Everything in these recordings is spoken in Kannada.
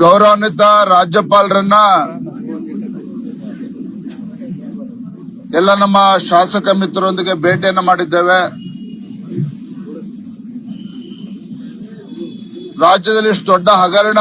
ಗೌರವಾನ್ವಿತ ರಾಜ್ಯಪಾಲರನ್ನ ಎಲ್ಲ ನಮ್ಮ ಶಾಸಕ ಮಿತ್ರರೊಂದಿಗೆ ಭೇಟಿಯನ್ನು ಮಾಡಿದ್ದೇವೆ. ರಾಜ್ಯದಲ್ಲಿ ಇಷ್ಟು ದೊಡ್ಡ ಹಗರಣ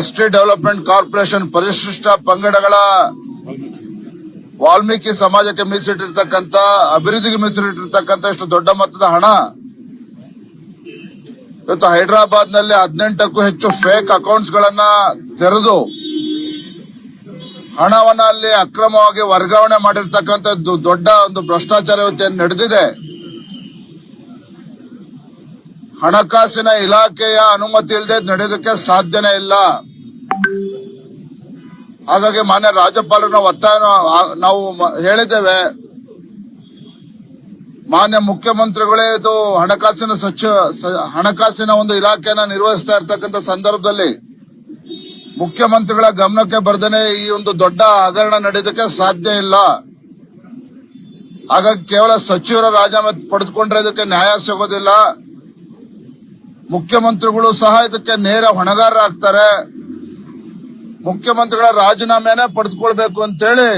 ಎಸ್ಟಿ ಡೆವಲಪ್ಮೆಂಟ್ ಕಾರ್ಪೊರೇಷನ್ ಪರಿಶಿಷ್ಟ ಪಂಗಡಗಳ ವಾಲ್ಮೀಕಿ ಸಮಾಜಕ್ಕೆ ಮೀಸಲಿಟ್ಟಿರ್ತಕ್ಕಂಥ, ಅಭಿವೃದ್ಧಿಗೆ ಮೀಸಲಿಟ್ಟಿರ್ತಕ್ಕಂಥ ಇಷ್ಟು ದೊಡ್ಡ ಮೊತ್ತದ ಹಣ ಇವತ್ತು ಹೈದರಾಬಾದ್ನಲ್ಲಿ ಹದಿನೆಂಟಕ್ಕೂ ಹೆಚ್ಚು ಫೇಕ್ ಅಕೌಂಟ್ಸ್ ಗಳನ್ನ ತೆರೆದು ಹಣವನ್ನ ಅಲ್ಲಿ ಅಕ್ರಮವಾಗಿ ವರ್ಗಾವಣೆ ಮಾಡಿರ್ತಕ್ಕಂಥದ್ದು ದೊಡ್ಡ ಒಂದು ಭ್ರಷ್ಟಾಚಾರ ಏನ್ ನಡೆದಿದೆ. ಹಣಕಾಸಿನ ಇಲಾಖೆಯ ಅನುಮತಿ ಇಲ್ಲದೆ ನಡೆಯೋದಕ್ಕೆ ಸಾಧ್ಯನೇ ಇಲ್ಲ. ಹಾಗಾಗಿ ಮಾನ್ಯ ರಾಜ್ಯಪಾಲರ ಒತ್ತಾಯ ನಾವು ಹೇಳಿದ್ದೇವೆ. ಮಾನ್ಯ ಮುಖ್ಯಮಂತ್ರಿಗಳೇ, ಇದು ಹಣಕಾಸಿನ ಸಚಿವ ಹಣಕಾಸಿನ ಒಂದು ಇಲಾಖೆಯನ್ನ ನಿರ್ವಹಿಸ್ತಾ ಇರ್ತಕ್ಕಂಥ ಸಂದರ್ಭದಲ್ಲಿ ಮುಖ್ಯಮಂತ್ರಿಗಳ ಗಮನಕ್ಕೆ ಬರ್ದೇನೆ ಈ ಒಂದು ದೊಡ್ಡ ಹಗರಣ ನಡೆಯೋದಕ್ಕೆ ಸಾಧ್ಯ ಇಲ್ಲ. ಹಾಗಾಗಿ ಕೇವಲ ಸಚಿವರ ರಾಜೀನಾಮೆ ಪಡೆದುಕೊಂಡ್ರೆ ಇದಕ್ಕೆ ನ್ಯಾಯ ಸಿಗೋದಿಲ್ಲ. ಮುಖ್ಯಮಂತ್ರಿಗಳು ಸಹ ಇದಕ್ಕೆ ನೇರ ಹೊಣೆಗಾರರಾಗ್ತಾರೆ. ಮುಖ್ಯಮಂತ್ರಿಗಳ ರಾಜೀನಾಮೆನೇ ಪಡೆದುಕೊಳ್ಬೇಕು ಅಂತೇಳಿ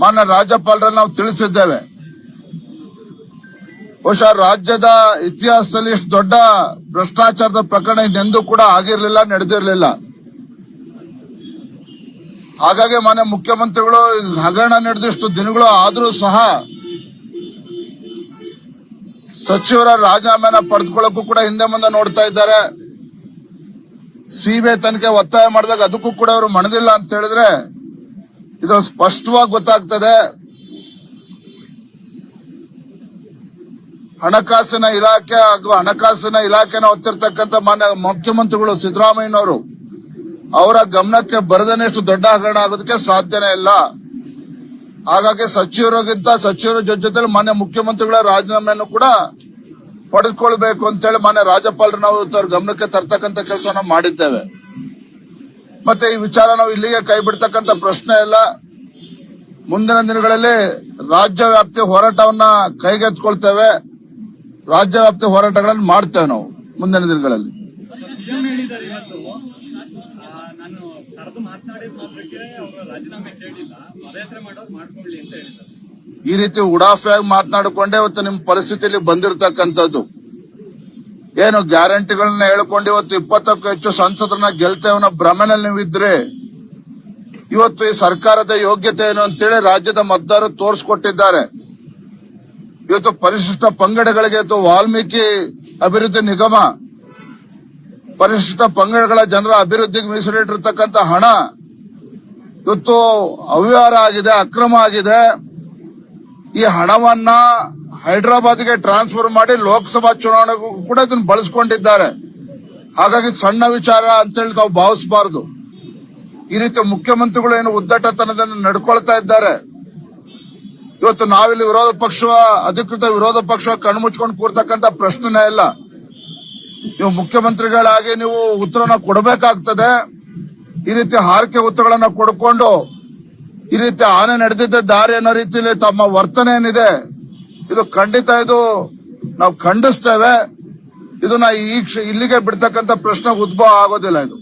ಮಾನ್ಯ ರಾಜ್ಯಪಾಲರನ್ನು ನಾವು ತಿಳಿಸಿದ್ದೇವೆ. ಬಹುಶಃ ರಾಜ್ಯದ ಇತಿಹಾಸದಲ್ಲಿ ಇಷ್ಟು ದೊಡ್ಡ ಭ್ರಷ್ಟಾಚಾರದ ಪ್ರಕರಣ ಇದೆಂದೂ ಕೂಡ ಆಗಿರ್ಲಿಲ್ಲ, ನಡೆದಿರಲಿಲ್ಲ. ಹಾಗಾಗಿ ಮಾನ್ಯ ಮುಖ್ಯಮಂತ್ರಿಗಳು ಹಗರಣ ನಡೆದಿಷ್ಟು ದಿನಗಳು ಆದರೂ ಸಹ ಸಚಿವರ ರಾಜೀನಾಮೆನ ಪಡೆದುಕೊಳ್ಳಕ್ಕೂ ಕೂಡ ಹಿಂದೆ ಮುಂದೆ ನೋಡ್ತಾ ಇದ್ದಾರೆ. ಸಿಬಿಐ ತನಿಖೆ ಒತ್ತಾಯ ಮಾಡಿದಾಗ ಅದಕ್ಕೂ ಕೂಡ ಅವರು ಮಣದಿಲ್ಲ ಅಂತ ಹೇಳಿದ್ರೆ ಇದ್ರ ಸ್ಪಷ್ಟವಾಗಿ ಗೊತ್ತಾಗ್ತದೆ. ಹಣಕಾಸಿನ ಇಲಾಖೆ ಹಾಗೂ ಹಣಕಾಸಿನ ಇಲಾಖೆನ ಹೊತ್ತಿರ್ತಕ್ಕಂಥ ಮಾನ್ಯ ಮುಖ್ಯಮಂತ್ರಿಗಳು ಸಿದ್ದರಾಮಯ್ಯನವರು ಅವರ ಗಮನಕ್ಕೆ ಬರದನೆಷ್ಟು ದೊಡ್ಡ ಹಗರಣ ಆಗೋದಕ್ಕೆ ಸಾಧ್ಯನೇ ಇಲ್ಲ. ಹಾಗಾಗಿ ಸಚಿವರಿಗಿಂತ ಸಚಿವರ ಜೊತೆ ಜೊತೆಲಿ ಮಾನ್ಯ ಮುಖ್ಯಮಂತ್ರಿಗಳ ರಾಜೀನಾಮೆಯನ್ನು ಕೂಡ ಪಡೆದುಕೊಳ್ಬೇಕು ಅಂತೇಳಿ ಮಾನ್ಯ ರಾಜ್ಯಪಾಲರು ನಾವು ಗಮನಕ್ಕೆ ತರ್ತಕ್ಕಂಥ ಕೆಲಸವನ್ನು ಮಾಡಿದ್ದೇವೆ. ಮತ್ತೆ ಈ ವಿಚಾರ ನಾವು ಇಲ್ಲಿಗೆ ಕೈ ಬಿಡ್ತಕ್ಕಂಥ ಪ್ರಶ್ನೆ ಇಲ್ಲ. ಮುಂದಿನ ದಿನಗಳಲ್ಲಿ ರಾಜ್ಯ ವ್ಯಾಪ್ತಿ ಹೋರಾಟವನ್ನ ಕೈಗೆತ್ಕೊಳ್ತೇವೆ ರಾಜ್ಯ ವ್ಯಾಪ್ತಿ ಹೋರಾಟಗಳನ್ನು ಮಾಡ್ತೇವೆ ನಾವು ಮುಂದಿನ ದಿನಗಳಲ್ಲಿ. ಈ ರೀತಿ ಉಡಾಫೆಯಾಗಿ ಮಾತನಾಡಿಕೊಂಡೆ ಇವತ್ತು ನಿಮ್ಮ ಪರಿಸ್ಥಿತಿಯಲ್ಲಿ ಬಂದಿರತಕ್ಕಂಥದ್ದು. ಏನು ಗ್ಯಾರಂಟಿಗಳನ್ನ ಹೇಳ್ಕೊಂಡು ಇವತ್ತು ಇಪ್ಪತ್ತಕ್ಕೂ ಹೆಚ್ಚು ಸಂಸದರನ್ನ ಗೆಲ್ತೇವೆ ಅನ್ನೋ ಭ್ರಮೆನಲ್ಲಿ ನೀವಿದ್ರೆ ಇವತ್ತು ಈ ಸರ್ಕಾರದ ಯೋಗ್ಯತೆ ಏನು ಅಂತೇಳಿ ರಾಜ್ಯದ ಮತದಾರರು ತೋರಿಸ್ಕೊಟ್ಟಿದ್ದಾರೆ. ಇವತ್ತು ಪರಿಶಿಷ್ಟ ಪಂಗಡಗಳಿಗೆ ಇವತ್ತು ವಾಲ್ಮೀಕಿ ಅಭಿವೃದ್ಧಿ ನಿಗಮ, ಪರಿಶಿಷ್ಟ ಪಂಗಡಗಳ ಜನರ ಅಭಿವೃದ್ಧಿಗೆ ಮೀಸಲಿಟ್ಟಿರ್ತಕ್ಕಂಥ ಹಣ ಇವತ್ತು ಅವ್ಯವಹಾರ ಆಗಿದೆ, ಅಕ್ರಮ ಆಗಿದೆ. ಈ ಹಣವನ್ನ ಹೈದರಾಬಾದ್ಗೆ ಟ್ರಾನ್ಸ್ಫರ್ ಮಾಡಿ ಲೋಕಸಭಾ ಚುನಾವಣೆಗೂ ಕೂಡ ಇದನ್ನು ಬಳಸ್ಕೊಂಡಿದ್ದಾರೆ. ಹಾಗಾಗಿ ಸಣ್ಣ ವಿಚಾರ ಅಂತೇಳಿ ತಾವು ಭಾವಿಸಬಾರದು. ಈ ರೀತಿ ಮುಖ್ಯಮಂತ್ರಿಗಳು ಏನು ಉದ್ದಟತನದಿಂದ ನಡ್ಕೊಳ್ತಾ ಇದ್ದಾರೆ. ಇವತ್ತು ನಾವಿಲ್ಲಿ ವಿರೋಧ ಪಕ್ಷ, ಅಧಿಕೃತ ವಿರೋಧ ಪಕ್ಷ ಕಣ್ಮುಚ್ಕೊಂಡು ಕೂರ್ತಕ್ಕಂತ ಪ್ರಶ್ನೆನೇ ಇಲ್ಲ. ನೀವು ಮುಖ್ಯಮಂತ್ರಿಗಳಾಗಿ ನೀವು ಉತ್ತರನ ಕೊಡಬೇಕಾಗ್ತದೆ. ಈ ರೀತಿ ಹಾರಿಕೆ ಉತ್ತರಗಳನ್ನ ಕೊಡ್ಕೊಂಡು, ಈ ರೀತಿ ಆನೆ ನಡೆದಿದ್ದ ದಾರಿ ಅನ್ನೋ ರೀತಿಯಲ್ಲಿ ತಮ್ಮ ವರ್ತನೆ ಏನಿದೆ, ಇದು ಖಂಡಿತ ಇದು ನಾವು ಖಂಡಿಸ್ತೇವೆ. ಇದನ್ನ ಈ ಕ್ಷ- ಇಲ್ಲಿಗೆ ಬಿಡ್ತಕ್ಕಂತ ಪ್ರಶ್ನೆ ಉದ್ಭವ ಆಗೋದಿಲ್ಲ ಇದು.